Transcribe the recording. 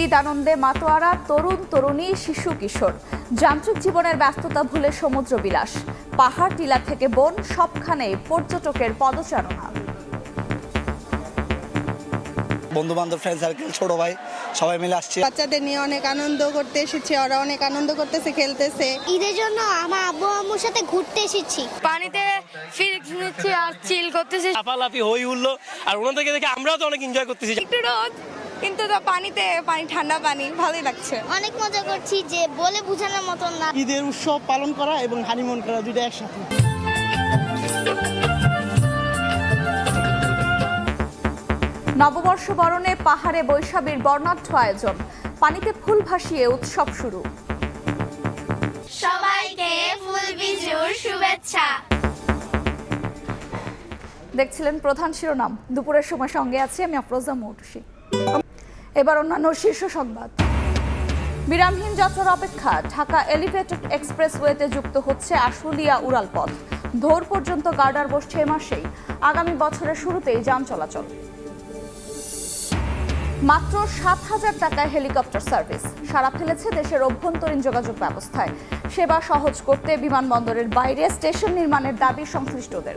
ঈদ আনন্দে মাতোয়ারা তরুণ তরুণী শিশু কিশোর। যান্ত্রিক জীবনের ব্যস্ততা ভুলে সমুদ্র বিলাস। পাহাড় টিলা থেকে বন সবখানে পর্যটকের পদচারণা। বন্ধু বান্ধব ফ্রেন্ড সার্কেল ছোট ভাই সবাই মিলে আসছে। বাচ্চাদের নিয়ে অনেক আনন্দ করতে এসেছে ওরা অনেক আনন্দ করতেছে খেলতেছে। ঈদের জন্য আমার আব্বু আম্মুর সাথে ঘুরতে এসেছি। পানিতে ফিলিংস নিচ্ছি আর চিল করতেছি। লাফালাফি হই হুল্লো আর ওনাদেরকে দেখে আমরাও তো অনেক এনজয় করতেছি। একটু রোদ। কিন্তু তো পানিতে পানি ঠান্ডা পানি ভালোই লাগছে। অনেক মজা করছি যে বলে বোঝানোর মতন না। ঈদের উৎসব পালন করা এবং হানিমুন করা দুইটা একসাথে। নববর্ষ বরণে পাহাড়ে বৈশাখীর বর্ণাঢ্য আয়োজন। পানিতে ফুল ভাসিয়ে উৎসব শুরু। সবাইকে ফুল বিজুর শুভেচ্ছা। দেখছিলেন প্রধান শিরোনাম। দুপুরের সময় সঙ্গে আছি আমি আফরোজা মৌটুসি। এবার অন্যান্য শীর্ষ সংবাদ। বিরামহীন যাত্রার অপেক্ষা, ঢাকা এলিভেটেড এক্সপ্রেসওয়েতে যুক্ত হচ্ছে আশুলিয়া উড়াল পথ ধোর পর্যন্ত গার্ডার বসছে এ মাসেই। আগামী বছরের শুরুতেই যান চলাচল। মাত্র সাত হাজার টাকায় হেলিকপ্টার সার্ভিস। সারা ফেলেছে দেশের অভ্যন্তরীণ যোগাযোগ ব্যবস্থায়। সেবা সহজ করতে বিমানবন্দরের বাইরে স্টেশন নির্মাণের দাবি সংশ্লিষ্টদের।